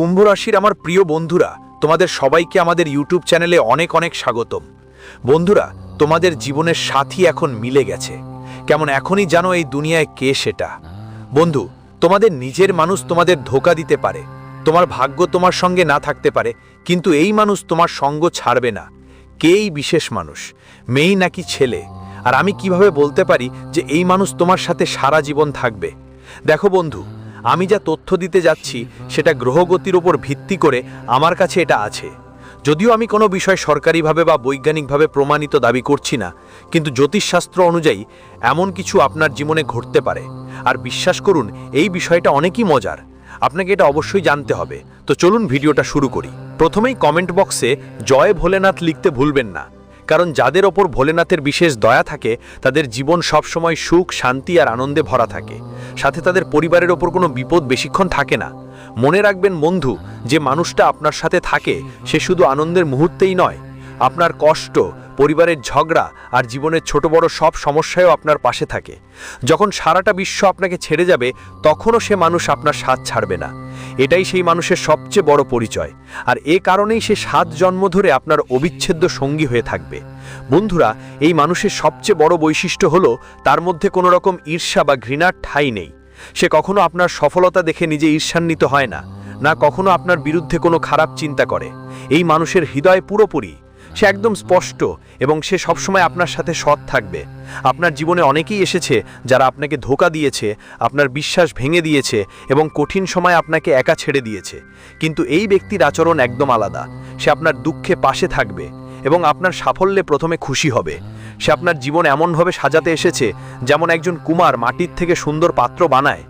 কুম্ভ রাশির আমার প্রিয় বন্ধুরা, তোমাদের সবাইকে আমাদের ইউটিউব চ্যানেলে অনেক অনেক স্বাগতম। বন্ধুরা, তোমাদের জীবনের সাথী এখন মিলে গেছে। কেমন এখনই জানো এই দুনিয়ায় কে সেটা? বন্ধু, তোমাদের নিজের মানুষ তোমাদের ধোকা দিতে পারে। তোমার ভাগ্য তোমার সঙ্গে না থাকতে পারে, কিন্তু এই মানুষ তোমার সঙ্গ ছাড়বে না। কে এই বিশেষ মানুষ মেয়েই নাকি ছেলে? আর আমি কীভাবে বলতে পারি যে এই মানুষ তোমার সাথে সারা জীবন থাকবে? দেখো বন্ধু আমি যা তথ্য দিতে যাচ্ছি, সেটা গ্রহগতির উপর ভিত্তি করে আমার কাছে এটা আছে। যদিও আমি কোনো বিষয় সরকারিভাবে বা বৈজ্ঞানিকভাবে প্রমাণিত দাবি করছি না, কিন্তু জ্যোতিষশাস্ত্র অনুযায়ী এমন কিছু আপনার জীবনে ঘটতে পারে। আর বিশ্বাস করুন, এই বিষয়টা অনেকই মজার। আপনাকে এটা অবশ্যই জানতে হবে। তো চলুন ভিডিওটা শুরু করি। প্রথমেই কমেন্ট বক্সে জয় ভোলেনাথ লিখতে ভুলবেন না। কারণ যাদের ওপর ভোলেনাথের বিশেষ দয়া থাকে, তাদের জীবন সবসময় সুখ, শান্তি আর আনন্দে ভরা থাকে। সাথে তাদের পরিবারের ওপর কোনো বিপদ বেশিক্ষণ থাকে না। মনে রাখবেন বন্ধু, যে মানুষটা আপনার সাথে থাকে, সে শুধু আনন্দের মুহূর্তেই নয়। আপনার কষ্ট, পরিবারের ঝগড়া আর জীবনের ছোট বড় সব সমস্যায়ও আপনার পাশে থাকে। যখন সারাটা বিশ্ব আপনাকে ছেড়ে যাবে, তখনও সে মানুষ আপনার সাথ ছাড়বে না। এটাই সেই মানুষের সবচেয়ে বড় পরিচয়। আর এ কারণেই সে সাত জন্ম ধরে আপনার অবিচ্ছেদ্য সঙ্গী হয়ে থাকবে। বন্ধুরা, এই মানুষের সবচেয়ে বড় বৈশিষ্ট্য হল, তার মধ্যে কোনো রকম ঈর্ষা বা ঘৃণার ঠাঁই নেই। সে কখনো আপনার সফলতা দেখে নিজে ঈর্ষান্বিত হয় না না কখনো আপনার বিরুদ্ধে কোনো খারাপ চিন্তা করে। এই মানুষের হৃদয় পুরোপুরি সে একদম স্পষ্ট এবং সে সবসময় আপনার সাথে সৎ থাকবে। আপনার জীবনে অনেকেই এসেছে যারা আপনাকে ধোকা দিয়েছে, আপনার বিশ্বাস ভেঙে দিয়েছে এবং কঠিন সময় আপনাকে একা ছেড়ে দিয়েছে। কিন্তু এই ব্যক্তির আচরণ একদম আলাদা। সে আপনার দুঃখে পাশে থাকবে এবং আপনার সাফল্যে প্রথমে খুশি হবে। সে আপনার জীবন এমনভাবে সাজাতে এসেছে যেমন একজন কুমার মাটির থেকে সুন্দর পাত্র বানায়।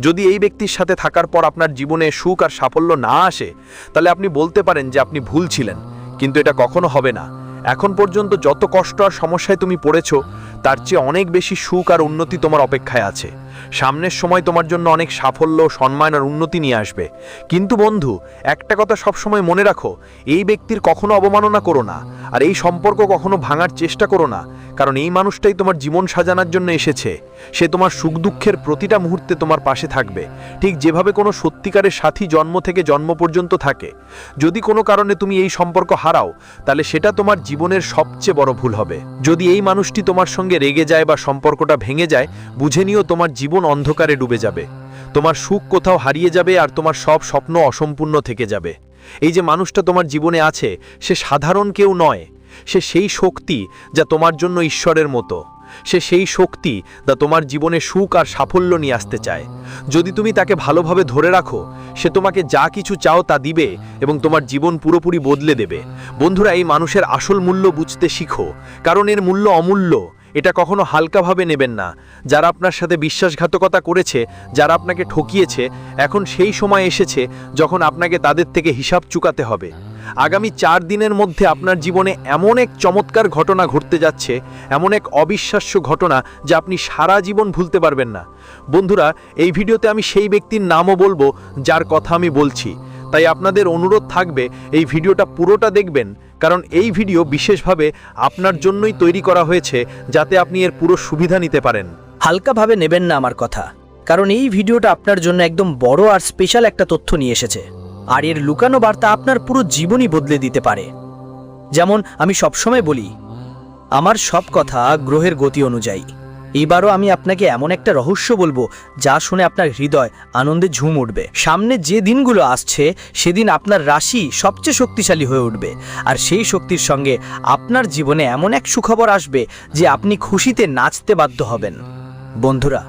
যদি এই ব্যক্তির সাথে থাকার পর আপনার জীবনে সুখ আর সাফল্য না আসে, তাহলে আপনি বলতে পারেন যে আপনি ভুল ছিলেন। কিন্তু এটা কখনো হবে না। এখন পর্যন্ত যত কষ্ট আর সমস্যায় তুমি পড়েছ, তার চেয়ে অনেক বেশি সুখ আর উন্নতি তোমার অপেক্ষায় আছে। সামনের সময় তোমার জন্য অনেক সাফল্য, সম্মান আর উন্নতি নিয়ে আসবে। কিন্তু বন্ধু, একটা কথা সবসময় মনে রাখো, এই ব্যক্তির কখনো অবমাননা করো না, আর এই সম্পর্ক কখনো ভাঙার চেষ্টা করো না, কারণ এই মানুষটাই তোমার জীবন সাজানোর জন্য এসেছে। সে তোমার সুখ দুঃখের প্রতিটা মুহূর্তে তোমার পাশে থাকবে। ঠিক যেভাবে কোনো সত্যিকারের সাথী জন্ম থেকে জন্ম পর্যন্ত থাকে। যদি কোনো কারণে তুমি এই সম্পর্ক হারাও, তাহলে সেটা তোমার জীবনের সবচেয়ে বড় ভুল হবে। যদি এই মানুষটি তোমার সঙ্গে রেগে যায় বা সম্পর্কটা ভেঙে যায়, বুঝে নিও তোমার জীবন অন্ধকারে ডুবে যাবে। তোমার সুখ কোথাও হারিয়ে যাবে আর তোমার সব স্বপ্ন অসম্পূর্ণ থেকে যাবে। এই যে মানুষটা তোমার জীবনে আছে, সে সাধারণ কেউ নয়। সে সেই শক্তি যা তোমার জন্য ঈশ্বরের মতো। সে সেই শক্তি যা তোমার জীবনে সুখ আর সাফল্য নিয়ে আসতে চায়। যদি তুমি তাকে ভালোভাবে ধরে রাখো, সে তোমাকে যা কিছু চাও তা দিবে এবং তোমার জীবন পুরোপুরি বদলে দেবে। বন্ধুরা, এই মানুষের আসল মূল্য বুঝতে শিখো, কারণ এর মূল্য অমূল্য। এটা কখনো হালকাভাবে নেবেন না। যারা আপনার সাথে বিশ্বাসঘাতকতা করেছে, যারা আপনাকে ঠকিয়েছে, এখন সেই সময় এসেছে যখন আপনাকে তাদের থেকে হিসাব চুকাতে হবে। আগামী চার দিনের মধ্যে আপনার জীবনে এমন এক চমৎকার ঘটনা ঘটতে যাচ্ছে, এমন এক অবিশ্বাস্য ঘটনা যা আপনি সারা জীবন ভুলতে পারবেন না। বন্ধুরা, এই ভিডিওতে আমি সেই ব্যক্তির নামও বলব যার কথা আমি বলছি। তাই আপনাদের অনুরোধ থাকবে, এই ভিডিওটা পুরোটা দেখবেন কারণ এই ভিডিও বিশেষভাবে আপনার জন্যই তৈরি করা হয়েছে যাতে আপনি এর পুরো সুবিধা নিতে পারেন। হালকাভাবে নেবেন না আমার কথা, কারণ এই ভিডিওটা আপনার জন্য একদম বড় আর স্পেশাল একটা তথ্য নিয়ে এসেছে। আর এর লুকানো বার্তা আপনার পুরো জীবনই বদলে দিতে পারে। যেমন আমি সবসময় বলি, আমার সব কথা গ্রহের গতি অনুযায়ী। এবারও আমি আপনাকে এমন একটা রহস্য বলব যা শুনে আপনার হৃদয় আনন্দে ঝুম উঠবে। সামনে যে দিনগুলো আসছে, সেদিন আপনার রাশি সবচেয়ে শক্তিশালী হয়ে উঠবে। আর সেই শক্তির সঙ্গে আপনার জীবনে এমন এক সুখবর আসবে যে আপনি খুশিতে নাচতে বাধ্য হবেন। বন্ধুরা,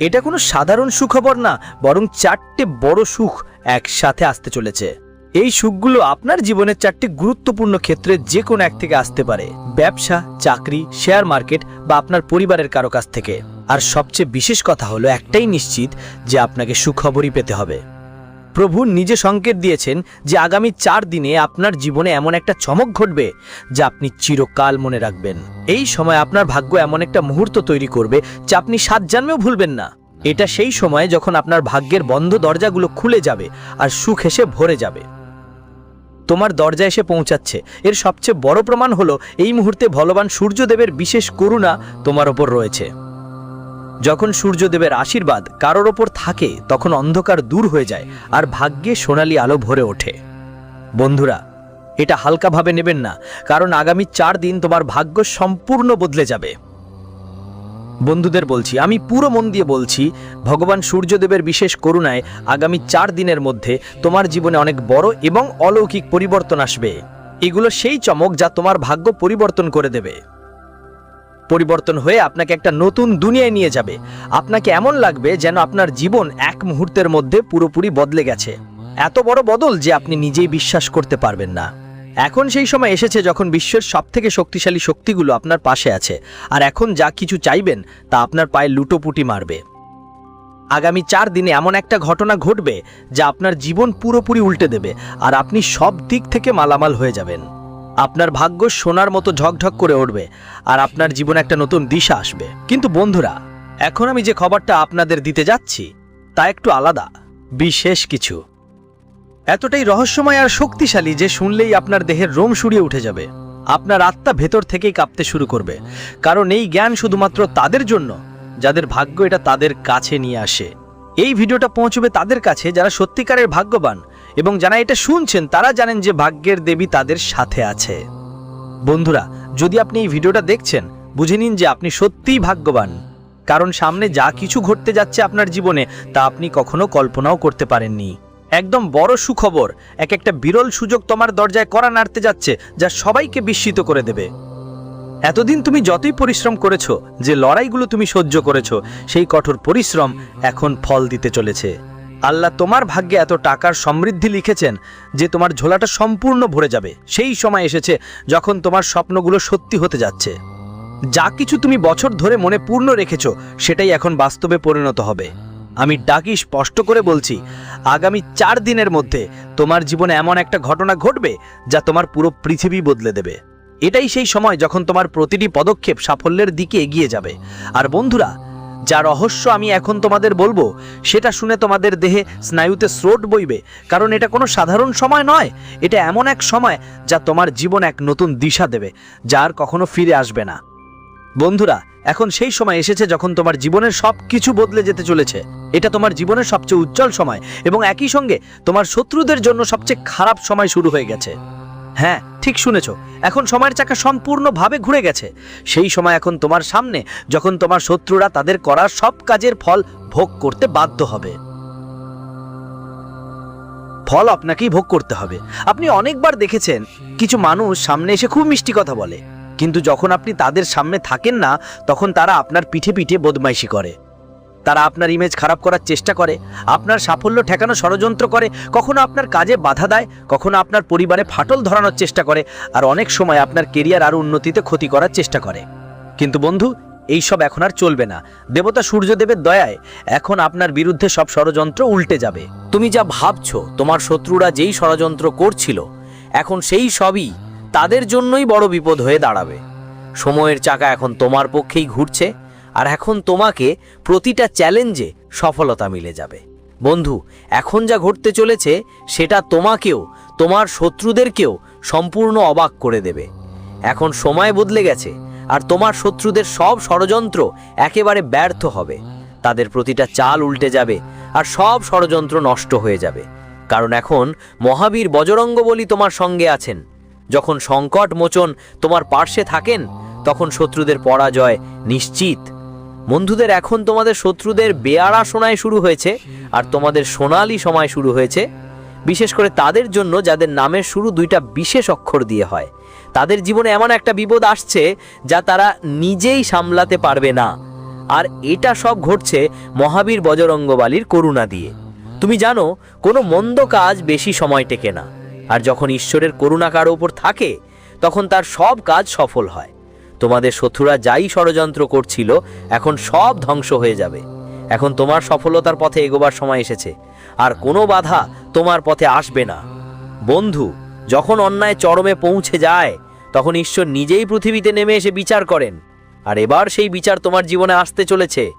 এটা কোনো সাধারণ সুখবর না, বরং চারটে বড় সুখ একসাথে আসতে চলেছে। এই সুখগুলো আপনার জীবনের চারটি গুরুত্বপূর্ণ ক্ষেত্রে যে কোনো এক থেকে আসতে পারে। ব্যবসা, চাকরি শেয়ার মার্কেট বা আপনার পরিবারের কারও কাছ থেকে। আর সবচেয়ে বিশেষ কথা হলো একটাই নিশ্চিত যে আপনাকে সুখবরই পেতে হবে। প্রভু নিজে সংকেত দিয়েছেন যে আগামী চার দিনে আপনার জীবনে এমন একটা চমক ঘটবে যা আপনি চিরকাল মনে রাখবেন। এই সময় আপনার ভাগ্য এমন একটা মুহূর্ত তৈরি করবে যা আপনি সাত জন্মেও ভুলবেন না। এটা সেই সময় যখন আপনার ভাগ্যের বন্ধ দরজাগুলো খুলে যাবে আর সুখ এসে ভরে যাবে। তোমার দরজা এসে পৌঁছাচ্ছে। এর সবচেয়ে বড় প্রমাণ হলো এই মুহূর্তে ভগবান সূর্যদেবের বিশেষ করুণা তোমার ওপর রয়েছে। যখন সূর্যদেবের আশীর্বাদ কারোর ওপর থাকে, তখন অন্ধকার দূর হয়ে যায় আর ভাগ্যে সোনালি আলো ভরে ওঠে। বন্ধুরা, এটা হালকাভাবে নেবেন না, কারণ আগামী চার দিন তোমার ভাগ্য সম্পূর্ণ বদলে যাবে। বন্ধুদের বলছি, আমি পুরো মন দিয়ে বলছি, ভগবান সূর্যদেবের বিশেষ করুণায় আগামী চার দিনের মধ্যে তোমার জীবনে অনেক বড় এবং অলৌকিক পরিবর্তন আসবে। এগুলো সেই চমক যা তোমার ভাগ্য পরিবর্তন করে দেবে। পরিবর্তন হয়ে আপনাকে একটা নতুন দুনিয়ায় নিয়ে যাবে। আপনাকে এমন লাগবে যেন আপনার জীবন এক মুহূর্তের মধ্যে পুরোপুরি বদলে গেছে। এত বড় বদল যে আপনি নিজেই বিশ্বাস করতে পারবেন না। এখন সেই সময় এসেছে যখন বিশ্বের সবথেকে শক্তিশালী শক্তিগুলো আপনার পাশে আছে। আর এখন যা কিছু চাইবেন, তা আপনার পায়ে লুটোপুটি মারবে। আগামী চার দিনে এমন একটা ঘটনা ঘটবে, যা আপনার জীবন পুরোপুরি উল্টে দেবে, আর আপনি সব দিক থেকে মালামাল হয়ে যাবেন। আপনার ভাগ্য সোনার মতো ঝকঝক করে উঠবে আর আপনার জীবনে একটা নতুন দিশা আসবে। কিন্তু বন্ধুরা, এখন আমি যে খবরটা আপনাদের দিতে যাচ্ছি, তা একটু আলাদা, বিশেষ কিছু। এতটাই রহস্যময় আর শক্তিশালী যে শুনলেই আপনার দেহের রোম সুরিয়ে উঠে যাবে। আপনার আত্মা ভেতর থেকেই কাঁপতে শুরু করবে। কারণ এই জ্ঞান শুধুমাত্র তাদের জন্য, যাদের ভাগ্য এটা তাদের কাছে নিয়ে আসে। এই ভিডিওটা পৌঁছবে তাদের কাছে যারা সত্যিকারের ভাগ্যবান এবং যারা এটা শুনছেন, তারা জানেন যে ভাগ্যের দেবী তাদের সাথে আছে। বন্ধুরা, যদি আপনি এই ভিডিওটা দেখছেন, বুঝে নিন যে আপনি সত্যিই ভাগ্যবান। কারণ সামনে যা কিছু ঘটতে যাচ্ছে আপনার জীবনে, তা আপনি কখনো কল্পনাও করতে পারেননি। একদম বড় সুখবর। এক একটা বিরল সুযোগ তোমার দরজায় করা নাড়তে যাচ্ছে, যা সবাইকে বিস্মিত করে দেবে। এতদিন তুমি যতই পরিশ্রম করেছ, যে লড়াইগুলো তুমি সহ্য করেছ, সেই কঠোর পরিশ্রম এখন ফল দিতে চলেছে। আল্লাহ তোমার ভাগ্যে এত টাকার সমৃদ্ধি লিখেছেন, যে তোমার ঝোলাটা সম্পূর্ণ ভরে যাবে। সেই সময় এসেছে যখন তোমার স্বপ্নগুলো সত্যি হতে যাচ্ছে। যা কিছু তুমি বছর ধরে মনে পূর্ণ রেখেছো, সেটাই এখন বাস্তবে পরিণত হবে। আমি ডাকি স্পষ্ট করে বলছি, আগামী চার দিনের মধ্যে তোমার জীবনে এমন একটা ঘটনা ঘটবে যা তোমার পুরো পৃথিবী বদলে দেবে। এটাই সেই সময় যখন তোমার প্রতিটি পদক্ষেপ সাফল্যের দিকে এগিয়ে যাবে। আর বন্ধুরা, যা রহস্য আমি এখন তোমাদের বলব, সেটা শুনে তোমাদের দেহে স্নায়ুতে স্রোত বইবে, কারণ এটা কোনো সাধারণ সময় নয়। এটা এমন এক সময় যা তোমার জীবন এক নতুন দিশা দেবে যার কখনো ফিরে আসবে না। বন্ধুরা এখন সেই সময় এসেছে যখন তোমার জীবনের সব কিছু বদলে যেতে চলেছে। এটা তোমার জীবনের সবচেয়ে উজ্জ্বল সময় এবং একই সঙ্গে তোমার শত্রুদের জন্য সবচেয়ে খারাপ সময় শুরু হয়ে গেছে। হ্যাঁ ঠিক শুনেছ। এখন সময়ের চাকা সম্পূর্ণভাবে ঘুরে গেছে। সেই সময় এখন তোমার সামনে যখন তোমার শত্রুরা তাদের করা সব কাজের ফল ভোগ করতে বাধ্য হবে। ফল আপনাকেই ভোগ করতে হবে। আপনি অনেকবার দেখেছেন, কিছু মানুষ সামনে এসে খুব মিষ্টি কথা বলে। কিন্তু যখন আপনি তাদের সামনে থাকেন না, তখন তারা আপনার পিঠে পিঠে বদমাইশি করে। তারা আপনার ইমেজ খারাপ করার চেষ্টা করে, আপনার সাফল্য ঠেকানো ষড়যন্ত্র করে, কখনো আপনার কাজে বাধা দেয়, কখনো আপনার পরিবারে ফাটল ধরানোর চেষ্টা করে, আর অনেক সময় আপনার কেরিয়ার আরও উন্নতিতে ক্ষতি করার চেষ্টা করে। কিন্তু বন্ধু, এই সব এখন আর চলবে না। দেবতা সূর্যদেবের দয়ায় এখন আপনার বিরুদ্ধে সব ষড়যন্ত্র উল্টে যাবে। তুমি যা ভাবছ, তোমার শত্রুরা যেই ষড়যন্ত্র করছিল, এখন সেই সবই তাদের জন্যই বড় বিপদ হয়ে দাঁড়াবে। সময়ের চাকা এখন তোমার পক্ষেই ঘুরছে, আর এখন তোমাকে প্রতিটা চ্যালেঞ্জে সফলতা মিলে যাবে। বন্ধু, এখন যা ঘটতে চলেছে, সেটা তোমাকেও, তোমার শত্রুদেরকেও সম্পূর্ণ অবাক করে দেবে। এখন সময় বদলে গেছে, আর তোমার শত্রুদের সব ষড়যন্ত্র একেবারে ব্যর্থ হবে। তাদের প্রতিটা চাল উল্টে যাবে, আর সব ষড়যন্ত্র নষ্ট হয়ে যাবে। কারণ এখন মহাবীর বজরঙ্গ বলি তোমার সঙ্গে আছেন। যখন সংকট মোচন তোমার পার্শ্বে থাকেন, তখন শত্রুদের পরাজয় নিশ্চিত। বন্ধুদের, এখন তোমাদের শত্রুদের বেয়ারা শোনায় শুরু হয়েছে, আর তোমাদের সোনালি সময় শুরু হয়েছে। বিশেষ করে তাদের জন্য, যাদের নামের শুরু দুইটা বিশেষ অক্ষর দিয়ে হয়। তাদের জীবনে এমন একটা বিপদ আসছে, যা তারা নিজেই সামলাতে পারবে না। আর এটা সব ঘটছে মহাবীর বজরঙ্গবালির করুণা দিয়ে। তুমি জানো, কোনো মন্দ কাজ বেশি সময় টেকে না। আর যখন ঈশ্বরের করুণা কারও উপর থাকে, তখন তার সব কাজ সফল হয়। তোমাদের শত্রুরা যাই ষড়যন্ত্র করছিল, এখন সব ধ্বংস হয়ে যাবে। এখন তোমার সফলতার পথে এগোবার সময় এসেছে, আর কোনো বাধা তোমার পথে আসবে না। বন্ধু, যখন অন্যায় চরমে পৌঁছে যায়, তখন ঈশ্বর নিজেই পৃথিবীতে নেমে এসে বিচার করেন। আর এবার সেই বিচার তোমার জীবনে আসতে চলেছে।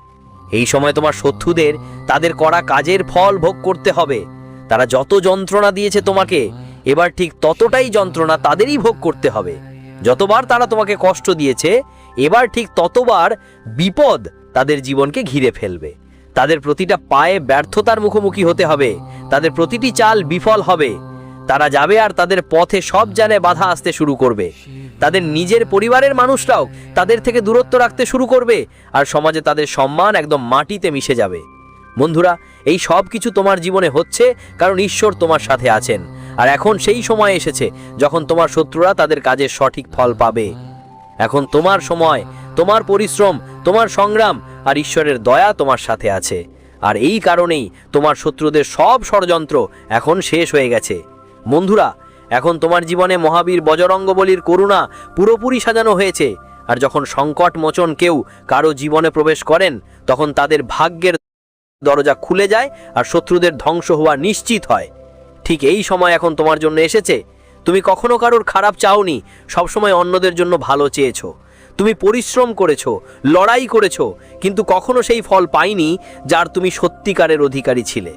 এই সময় তোমার শত্রুদের তাদের করা কাজের ফল ভোগ করতে হবে। তারা যত যন্ত্রণা দিয়েছে তোমাকে এবার ঠিক ততটাই যন্ত্রণা তাদেরই ভোগ করতে হবে। যতবার তারা তোমাকে কষ্ট দিয়েছে, এবার ঠিক ততবার বিপদ তাদের জীবনকে ঘিরে ফেলবে। তাদের প্রতিটা পায়ে ব্যর্থতার মুখোমুখি হতে হবে, তাদের প্রতিটি চাল বিফল হবে। তারা যাবে আর তাদের পথে সব জানে বাধা আসতে শুরু করবে। তাদের নিজের পরিবারের মানুষরাও তাদের থেকে দূরত্ব রাখতে শুরু করবে আর সমাজে তাদের সম্মান একদম মাটিতে মিশে যাবে। বন্ধুরা, এই সব কিছু তোমার জীবনে হচ্ছে কারণ ঈশ্বর তোমার সাথে আছেন। আর এখন সেই সময় এসেছে যখন তোমার শত্রুরা তাদের কাজের সঠিক ফল পাবে। এখন তোমার সময়, তোমার পরিশ্রম, তোমার সংগ্রাম আর ঈশ্বরের দয়া তোমার সাথে আছে। আর এই কারণেই তোমার শত্রুদের সব ষড়যন্ত্র এখন শেষ হয়ে গেছে। বন্ধুরা, এখন তোমার জীবনে মহাবীর বজরঙ্গ বলির করুণা পুরোপুরি সাজানো হয়েছে। আর যখন সংকট মোচন কেউ কারও জীবনে প্রবেশ করেন, তখন তাদের ভাগ্যের দরজা খুলে যায় আর শত্রুদের ধ্বংস হওয়া নিশ্চিত হয়। ঠিক এই সময় এখন তোমার জন্য এসেছে। তুমি কখনো কারোর খারাপ চাওনি, সবসময় অন্যদের জন্য ভালো চেয়েছো। তুমি পরিশ্রম করেছ, লড়াই করেছ, কিন্তু কখনো সেই ফল পাইনি যার তুমি সত্যিকারের অধিকারী ছিলে।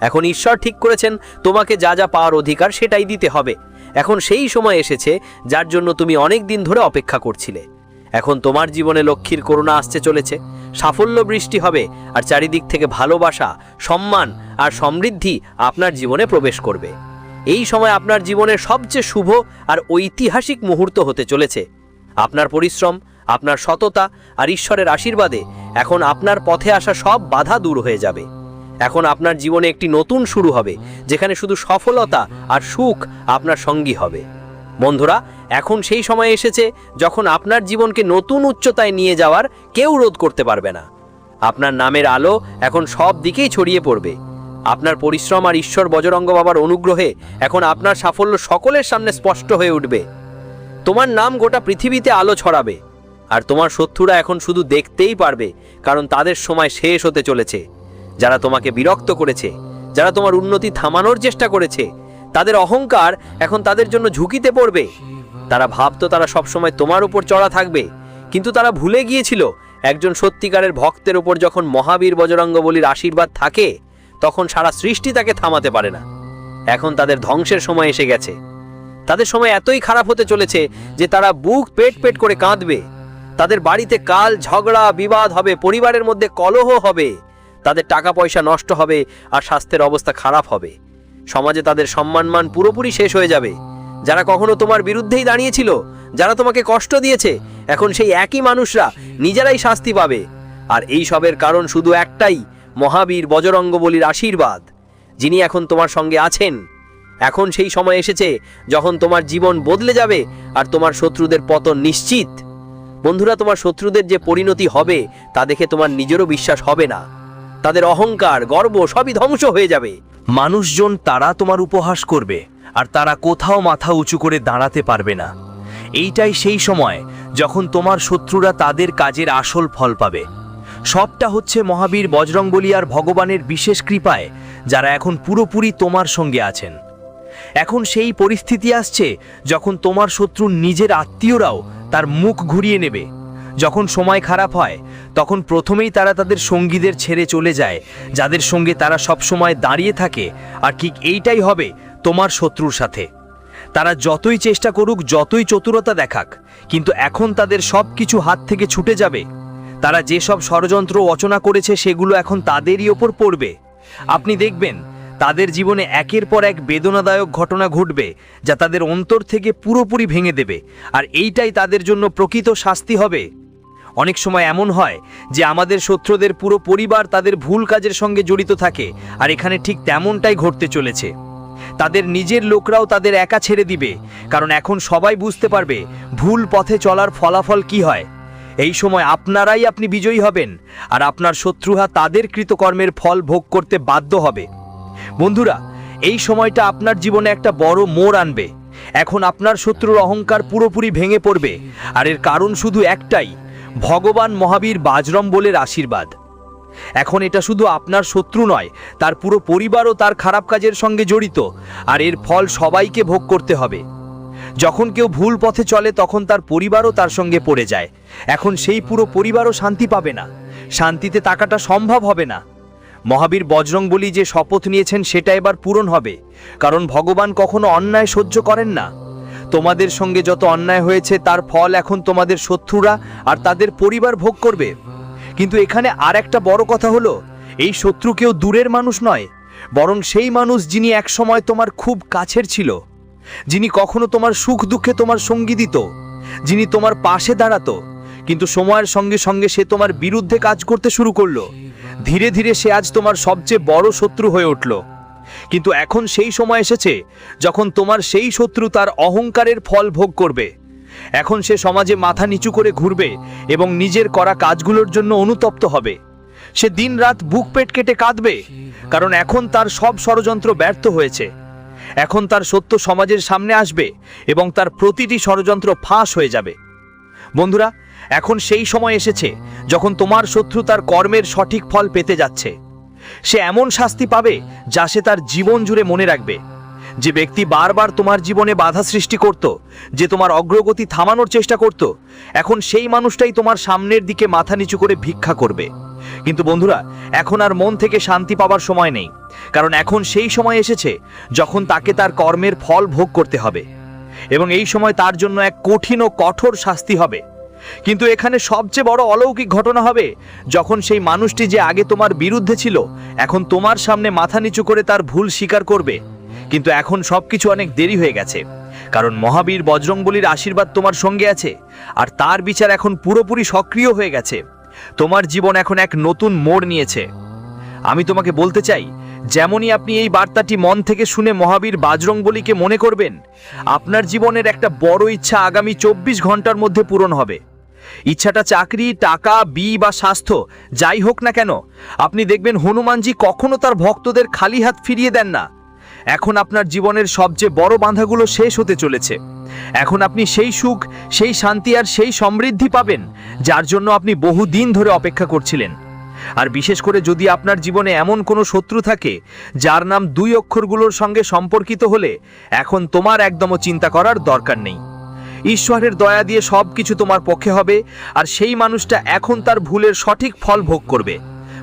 এখন ঈশ্বর ঠিক করেছেন, তোমাকে যা যা পাওয়ার অধিকার সেটাই দিতে হবে। এখন সেই সময় এসেছে, যার জন্য তুমি অনেক দিন ধরে অপেক্ষা করছিলে। এখন তোমার জীবনে লক্ষ্মীর করুণা আসতে চলেছে। সাফল্য বৃষ্টি হবে আর চারিদিক থেকে ভালোবাসা, সম্মান আর সমৃদ্ধি আপনার জীবনে প্রবেশ করবে। এই সময় আপনার জীবনের সবচেয়ে শুভ আর ঐতিহাসিক মুহূর্ত হতে চলেছে। আপনার পরিশ্রম, আপনার সততা আর ঈশ্বরের আশীর্বাদে এখন আপনার পথে আসা সব বাধা দূর হয়ে যাবে। এখন আপনার জীবনে একটি নতুন শুরু হবে, যেখানে শুধু সফলতা আর সুখ আপনার সঙ্গী হবে। বন্ধুরা, এখন সেই সময় এসেছে যখন আপনার জীবনকে নতুন উচ্চতায় নিয়ে যাওয়ার কেউ রোধ করতে পারবে না। আপনার নামের আলো এখন সব দিকেই ছড়িয়ে পড়বে। আপনার পরিশ্রম আর ঈশ্বর বজরঙ্গ বাবার অনুগ্রহে এখন আপনার সাফল্য সকলের সামনে স্পষ্ট হয়ে উঠবে। তোমার নাম গোটা পৃথিবীতে আলো ছড়াবে, আর তোমার শত্রুরা এখন শুধু দেখতেই পারবে, কারণ তাদের সময় শেষ হতে চলেছে। যারা তোমাকে বিরক্ত করেছে, যারা তোমার উন্নতি থামানোর চেষ্টা করেছে তাদের অহংকার এখন তাদের জন্য ঝুঁকিতে পড়বে। তারা ভাবতো তারা সবসময় তোমার উপর চড়া থাকবে। কিন্তু তারা ভুলে গিয়েছিল, একজন সত্যিকারের ভক্তের উপর যখন মহাবীর বজরঙ্গ বলির আশীর্বাদ থাকে, তখন সারা সৃষ্টি তাকে থামাতে পারে না। এখন তাদের ধ্বংসের সময় এসে গেছে। তাদের সময় এতই খারাপ হতে চলেছে যে তারা বুক পেট পেট করে কাঁদবে। তাদের বাড়িতে কাল ঝগড়া, বিবাদ হবে, পরিবারের মধ্যে কলহ হবে। তাদের টাকা পয়সা নষ্ট হবে আর স্বাস্থ্যের অবস্থা খারাপ হবে। সমাজে তাদের সম্মানমান পুরোপুরি শেষ হয়ে যাবে। যারা কখনো তোমার বিরুদ্ধেই দাঁড়িয়েছিল, যারা তোমাকে কষ্ট দিয়েছে, এখন সেই একই মানুষরা নিজেরাই শাস্তি পাবে। আর এই সবের কারণ শুধু একটাই, মহাবীর বজরঙ্গ বলির আশীর্বাদ। যিনি এখন তোমার সঙ্গে আছেন। এখন সেই সময় এসেছে যখন তোমার জীবন বদলে যাবে আর তোমার শত্রুদের পতন নিশ্চিত। বন্ধুরা, তোমার শত্রুদের যে পরিণতি হবে, তা দেখে তোমার নিজেরও বিশ্বাস হবে না। তাদের অহংকার, গর্ব সবই ধ্বংস হয়ে যাবে। মানুষজন তারা তোমার উপহাস করবে, আর তারা কোথাও মাথা উঁচু করে দাঁড়াতে পারবে না। এইটাই সেই সময় যখন তোমার শত্রুরা তাদের কাজের আসল ফল পাবে। সবটা হচ্ছে মহাবীর বজরংবলী আর ভগবানের বিশেষ কৃপায়, যারা এখন পুরোপুরি তোমার সঙ্গে আছেন। এখন সেই পরিস্থিতি আসছে যখন তোমার শত্রু নিজের আত্মীয়রাও তার মুখ ঘুরিয়ে নেবে। যখন সময় খারাপ হয়, তখন প্রথমেই তারা তাদের সঙ্গীদের ছেড়ে চলে যায়, যাদের সঙ্গে তারা সব সময় দাঁড়িয়ে থাকে, আর ঠিক এইটাই হবে তোমার শত্রুর সাথে। তারা যতই চেষ্টা করুক, যতই চতুরতা দেখাক, কিন্তু এখন তাদের সব কিছু হাত থেকে ছুটে যাবে। তারা যেসব ষড়যন্ত্র রচনা করেছে, সেগুলো এখন তাদেরই ওপর পড়বে। আপনি দেখবেন, তাদের জীবনে একের পর এক বেদনাদায়ক ঘটনা ঘটবে, যা তাদের অন্তর থেকে পুরোপুরি ভেঙে দেবে, আর এইটাই তাদের জন্য প্রকৃত শাস্তি হবে। অনেক সময় এমন হয় যে আমাদের শত্রুদের পুরো পরিবার তাদের ভুল কাজের সঙ্গে জড়িত থাকে, আর এখানে ঠিক তেমনটাই ঘটতে চলেছে। তাদের নিজের লোকরাও তাদের একা ছেড়ে দিবে, কারণ এখন সবাই বুঝতে পারবে ভুল পথে চলার ফলাফল কি হয়। এই সময় আপনারাই আপনি বিজয়ী হবেন, আর আপনার শত্রুহা তাদের কৃতকর্মের ফল ভোগ করতে বাধ্য হবে। বন্ধুরা, এই সময়টা আপনার জীবনে একটা বড় মোড় আনবে। এখন আপনার শত্রুর অহংকার পুরোপুরি ভেঙে পড়বে, আর এর কারণ শুধু একটাই ভগবান মহাবীর বাজরম বলের আশীর্বাদ। এখন এটা শুধু আপনার শত্রু নয়, তার পুরো পরিবারও তার খারাপ কাজের সঙ্গে জড়িত, আর এর ফল সবাইকে ভোগ করতে হবে। যখন কেউ ভুল পথে চলে, তখন তার পরিবারও তার সঙ্গে পড়ে যায়। এখন সেই পুরো পরিবারও শান্তি পাবে না। শান্তিতে তাকাটা সম্ভব হবে না। মহাবীর বজরং বলি যে শপথ নিয়েছেন, সেটা এবার পূরণ হবে। কারণ ভগবান কখনো অন্যায় সহ্য করেন না। তোমাদের সঙ্গে যত অন্যায় হয়েছে, তার ফল এখন তোমাদের শত্রুরা আর তাদের পরিবার ভোগ করবে। কিন্তু এখানে আর একটা বড় কথা হলো, এই শত্রু কেউ দূরের মানুষ নয়, বরং সেই মানুষ যিনি একসময় তোমার খুব কাছের ছিল, যিনি কখনো তোমার সুখ দুঃখে তোমার সঙ্গী দিত, যিনি তোমার পাশে দাঁড়াতো, কিন্তু সময়ের সঙ্গে সঙ্গে সে তোমার বিরুদ্ধে কাজ করতে শুরু করল। ধীরে ধীরে সে আজ তোমার সবচেয়ে বড় শত্রু হয়ে উঠল। কিন্তু এখন সেই সময় এসেছে যখন তোমার সেই শত্রু তার অহংকারের ফল ভোগ করবে। এখন সে সমাজে মাথা নিচু করে ঘুরবে এবং নিজের করা কাজগুলোর জন্য অনুতপ্ত হবে। সে দিনরাত বুক পেট কেটে কাঁদবে, কারণ এখন তার সব ষড়যন্ত্র ব্যর্থ হয়েছে। এখন তার সত্য সমাজের সামনে আসবে এবং তার প্রতিটি ষড়যন্ত্র ফাঁস হয়ে যাবে। বন্ধুরা, এখন সেই সময় এসেছে যখন তোমার শত্রু তার কর্মের সঠিক ফল পেতে যাচ্ছে। সে এমন শাস্তি পাবে যা সে তার জীবন জুড়ে মনে রাখবে। যে ব্যক্তি বারবার তোমার জীবনে বাধা সৃষ্টি করত, যে তোমার অগ্রগতি থামানোর চেষ্টা করত, এখন সেই মানুষটাই তোমার সামনের দিকে মাথা নিচু করে ভিক্ষা করবে। কিন্তু বন্ধুরা, এখন আর মন থেকে শান্তি পাবার সময় নেই, কারণ এখন সেই সময় এসেছে যখন তাকে তার কর্মের ফল ভোগ করতে হবে। এবং এই সময় তার জন্য এক কঠিন ও কঠোর শাস্তি হবে। কিন্তু এখানে সবচেয়ে বড় অলৌকিক ঘটনা হবে, যখন সেই মানুষটি যে আগে তোমার বিরুদ্ধে ছিল, এখন তোমার সামনে মাথা নিচু করে তার ভুল স্বীকার করবে। কিন্তু এখন সবকিছু অনেক দেরি হয়ে গেছে, কারণ মহাবীর বজরংবলির আশীর্বাদ তোমার সঙ্গে আছে, আর তার বিচার এখন পুরোপুরি সক্রিয় হয়ে গেছে। তোমার জীবন এখন এক নতুন মোড় নিয়েছে। আমি তোমাকে বলতে চাই, যেমনই আপনি এই বার্তাটি মন থেকে শুনে মহাবীর বাজরংবলীকে মনে করবেন, আপনার জীবনের একটা বড় ইচ্ছা আগামী চব্বিশ ঘণ্টার মধ্যে পূরণ হবে। ইচ্ছাটা চাকরি, টাকা, বি বা স্বাস্থ্য, যাই হোক না কেন, আপনি দেখবেন হনুমানজি কখনো তার ভক্তদের খালি হাত ফিরিয়ে দেন না। এখন আপনার জীবনের সবচেয়ে বড় বাঁধাগুলো শেষ হতে চলেছে। এখন আপনি সেই সুখ, সেই শান্তি আর সেই সমৃদ্ধি পাবেন, যার জন্য আপনি বহু দিন ধরে অপেক্ষা করছিলেন। আর বিশেষ করে যদি আপনার জীবনে এমন কোনো শত্রু থাকে, যার নাম দুই অক্ষরগুলোর সঙ্গে সম্পর্কিত হলে, এখন তোমার একদমও চিন্তা করার দরকার নেই। ঈশ্বরের দয়া দিয়ে সব কিছু তোমার পক্ষে হবে, আর সেই মানুষটা এখন তার ভুলের সঠিক ফল ভোগ করবে।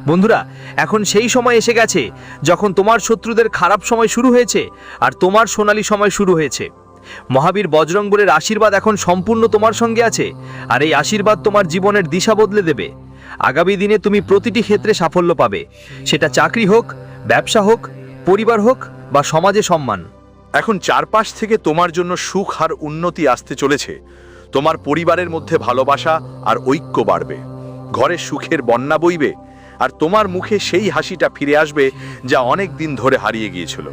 বন্ধুরা, এখন সেই সময় এসে গেছে যখন তোমার শত্রুদের খারাপ সময় শুরু হয়েছে আর তোমার সোনালী সময় শুরু হয়েছে। মহাবীর বজরংবলের আশীর্বাদ এখন সম্পূর্ণ তোমার সঙ্গে আছে, আর এই আশীর্বাদ তোমার জীবনের দিশা বদলে দেবে। আগামী দিনে তুমি প্রতিটি ক্ষেত্রে সাফল্য পাবে। সেটা চাকরি হোক, ব্যবসা হোক, পরিবার হোক বা সমাজে সম্মান। এখন চারপাশ থেকে তোমার জন্য সুখ আর উন্নতি আসতে চলেছে। তোমার পরিবারের মধ্যে ভালোবাসা আর ঐক্য বাড়বে। ঘরে সুখের বন্যা বইবে, আর তোমার মুখে সেই হাসিটা ফিরে আসবে যা অনেক দিন ধরে হারিয়ে গিয়েছিল।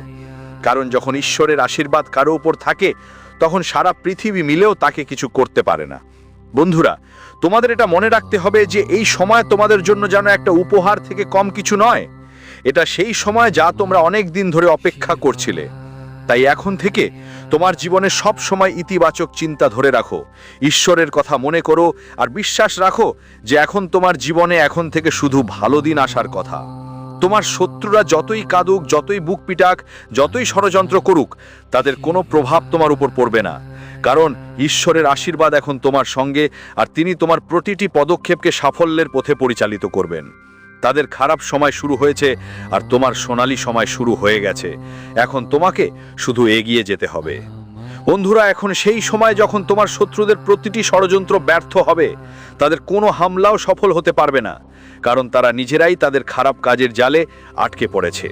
কারণ যখন ঈশ্বরের আশীর্বাদ কারও ওপর থাকে, তখন সারা পৃথিবী মিলেও তাকে কিছু করতে পারে না। বন্ধুরা, তোমাদের এটা মনে রাখতে হবে যে এই সময় তোমাদের জন্য যেন একটা উপহার থেকে কম কিছু নয়। এটা সেই সময় যা তোমরা অনেক দিন ধরে অপেক্ষা করছিলে। তাই এখন থেকে তোমার জীবনে সব সময় ইতিবাচক চিন্তা ধরে রাখো। ঈশ্বরের কথা মনে করো আর বিশ্বাস রাখো যে এখন তোমার জীবনে এখন থেকে শুধু ভালো দিন আসার কথা। তোমার শত্রুরা যতই কাঁদুক, যতই বুক পিটাক, যতই ষড়যন্ত্র করুক, তাদের কোনো প্রভাব তোমার উপর পড়বে না। কারণ ঈশ্বরের আশীর্বাদ এখন তোমার সঙ্গে আর তিনি তোমার প্রতিটি পদক্ষেপকে সাফল্যের পথে পরিচালিত করবেন। তাদের খারাপ সময় শুরু হয়েছে আর তোমার সোনালী সময় শুরু হয়ে গেছে। এখন তোমাকে শুধু এগিয়ে যেতে হবে। বন্ধুরা, এখন সেই সময় যখন তোমার শত্রুদের প্রতিটি ষড়যন্ত্র ব্যর্থ হবে, তাদের কোনো হামলাও সফল হতে পারবে না, কারণ তারা নিজেরাই তাদের খারাপ কাজের জালে আটকে পড়েছে।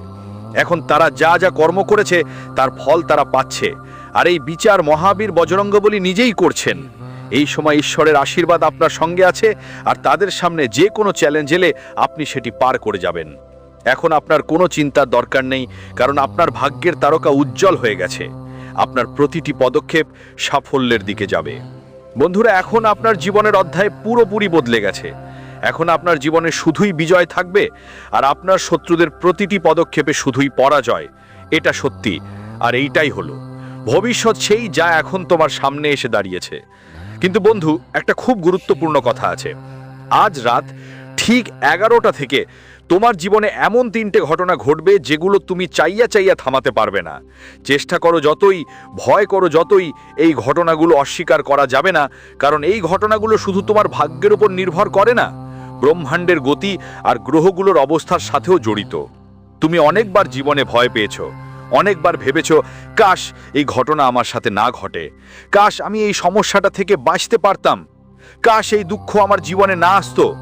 এখন তারা যা যা কর্ম করেছে, তার ফল তারা পাচ্ছে। আর এই বিচার মহাবীর বজরঙ্গবলী নিজেই করছেন। এই সময় ঈশ্বরের আশীর্বাদ আপনার সঙ্গে আছে, আর তাদের সামনে যে কোনো চ্যালেঞ্জ এলে আপনি সেটি পার করে যাবেন। এখন আপনার কোনো চিন্তার দরকার নেই, কারণ আপনার ভাগ্যের তারকা উজ্জ্বল হয়ে গেছে। আপনার প্রতিটি পদক্ষেপ সাফল্যের দিকে যাবে। বন্ধুরা, এখন আপনার জীবনের অধ্যায় পুরোপুরি বদলে গেছে। এখন আপনার জীবনে শুধুই বিজয় থাকবে, আর আপনার শত্রুদের প্রতিটি পদক্ষেপে শুধুই পরাজয়। এটা সত্যি, আর এইটাই হলো। ভবিষ্যৎ সেই যা এখন তোমার সামনে এসে দাঁড়িয়েছে। কিন্তু বন্ধু, একটা খুব গুরুত্বপূর্ণ কথা আছে। আজ রাত ঠিক এগারোটা থেকে তোমার জীবনে এমন তিনটে ঘটনা ঘটবে যেগুলো তুমি চাইয়া চাইয়া থামাতে পারবে না। চেষ্টা করো যতই, ভয় করো যতই এই ঘটনাগুলো অস্বীকার করা যাবে না, কারণ এই ঘটনাগুলো শুধু তোমার ভাগ্যের উপর নির্ভর করে না। ব্রহ্মাণ্ডের গতি আর গ্রহগুলোর অবস্থার সাথেও জড়িত। তুমি অনেকবার জীবনে ভয় পেয়েছ। অনেকবার ভেবেছ, কাশ, এই ঘটনা আমার সাথে না ঘটে। কাশ, আমি এই সমস্যাটা থেকে বাঁচতে পারতাম। কাশ, এই দুঃখ আমার জীবনে না আসতো।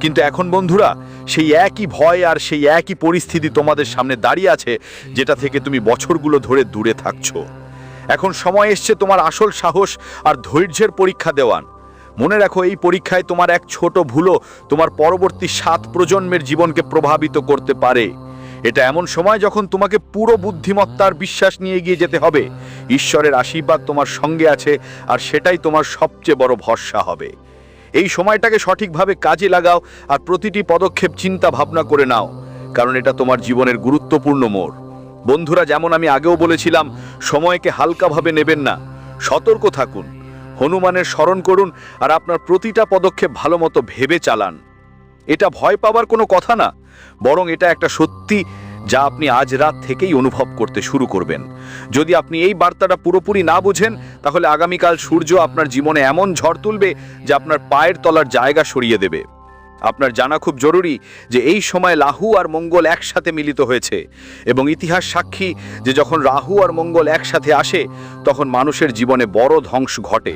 কিন্তু এখন বন্ধুরা, সেই একই ভয় আর সেই একই পরিস্থিতি তোমাদের সামনে দাঁড়িয়ে আছে, যেটা থেকে তুমি বছরগুলো ধরে দূরে থাকছো। এখন সময় এসছে তোমার আসল সাহস আর ধৈর্যের পরীক্ষা দেওয়ান মনে রাখো, এই পরীক্ষায় তোমার এক ছোট ভুলও তোমার পরবর্তী সাত প্রজন্মের জীবনকে প্রভাবিত করতে পারে। এটা এমন সময় যখন তোমাকে পুরো বুদ্ধিমত্তার বিশ্বাস নিয়ে এগিয়ে যেতে হবে, ঈশ্বরের আশীর্বাদ তোমার সঙ্গে আছে আর সেটাই তোমার সবচেয়ে বড় ভরসা হবে। এই সময়টাকে সঠিকভাবে কাজে লাগাও আর প্রতিটি পদক্ষেপ চিন্তা ভাবনা করে নাও, কারণ এটা তোমার জীবনের গুরুত্বপূর্ণ মোড়। বন্ধুরা, যেমন আমি আগেও বলেছিলাম, সময়কে হালকাভাবে নেবেন না, সতর্ক থাকুন, হনুমানের স্মরণ করুন আর আপনার প্রতিটা পদক্ষেপ ভালো মতো ভেবে চালান। এটা ভয় পাবার কোনো কথা না, বরং এটা একটা সত্যি যা আপনি আজ রাত থেকেই অনুভব করতে শুরু করবেন। যদি আপনি এই বার্তাটা পুরোপুরি না বুঝেন, তাহলে আগামীকাল সূর্য আপনার জীবনে এমন ঝড় তুলবে যে আপনার পায়ের তলার জায়গা সরিয়ে দেবে। আপনার জানা খুব জরুরি যে এই সময় রাহু আর মঙ্গল একসাথে মিলিত হয়েছে, এবং ইতিহাস সাক্ষী যে যখন রাহু আর মঙ্গল একসাথে আসে, তখন মানুষের জীবনে বড় ধ্বংস ঘটে।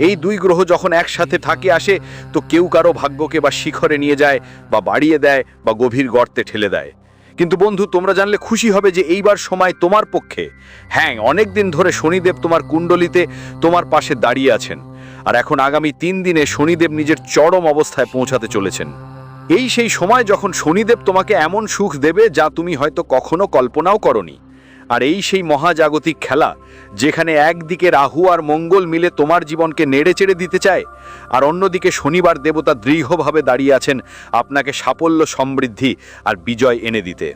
এই দুই গ্রহ যখন একসাথে থাকে আসে, তো কেউ কারও ভাগ্যকে বা শিখরে নিয়ে যায়, বা বাড়িয়ে দেয়, বা গভীর গর্তে ঠেলে দেয়। কিন্তু বন্ধু, তোমরা জানলে খুশি হবে যে এইবার সময় তোমার পক্ষে। হ্যাঁ অনেক দিন ধরে শনিদেব তোমার কুণ্ডলিতে তোমার পাশে দাঁড়িয়ে আছেন। আর এখন আগামী তিন দিনে শনিদেব নিজের চরম অবস্থায় পৌঁছাতে চলেছেন। এই সেই সময় যখন শনিদেব তোমাকে এমন সুখ দেবে যা তুমি হয়তো কখনো কল্পনাও করনি। আর এই সেই মহাজাগতিক খেলা, যেখানে একদিকে রাহু আর মঙ্গল মিলে তোমার জীবনকে নেড়ে চেড়ে দিতে চায়, আর অন্যদিকে শনিবার দেবতা দৃঢ়ভাবে দাঁড়িয়ে আছেন আপনাকে সাফল্য, সমৃদ্ধি আর বিজয় এনে দিতে।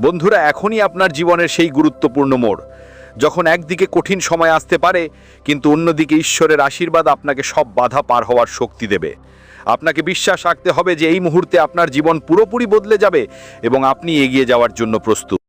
বন্ধুরা, এখনই আপনার জীবনের সেই গুরুত্বপূর্ণ মোড়। যখন একদিকে কঠিন সময় আসতে পারে, কিন্তু অন্যদিকে ঈশ্বরের আশীর্বাদ আপনাকে সব বাধা পার হওয়ার শক্তি দেবে। আপনাকে বিশ্বাস রাখতে হবে যে এই মুহূর্তে আপনার জীবন পুরোপুরি বদলে যাবে এবং আপনি এগিয়ে যাওয়ার জন্য প্রস্তুত।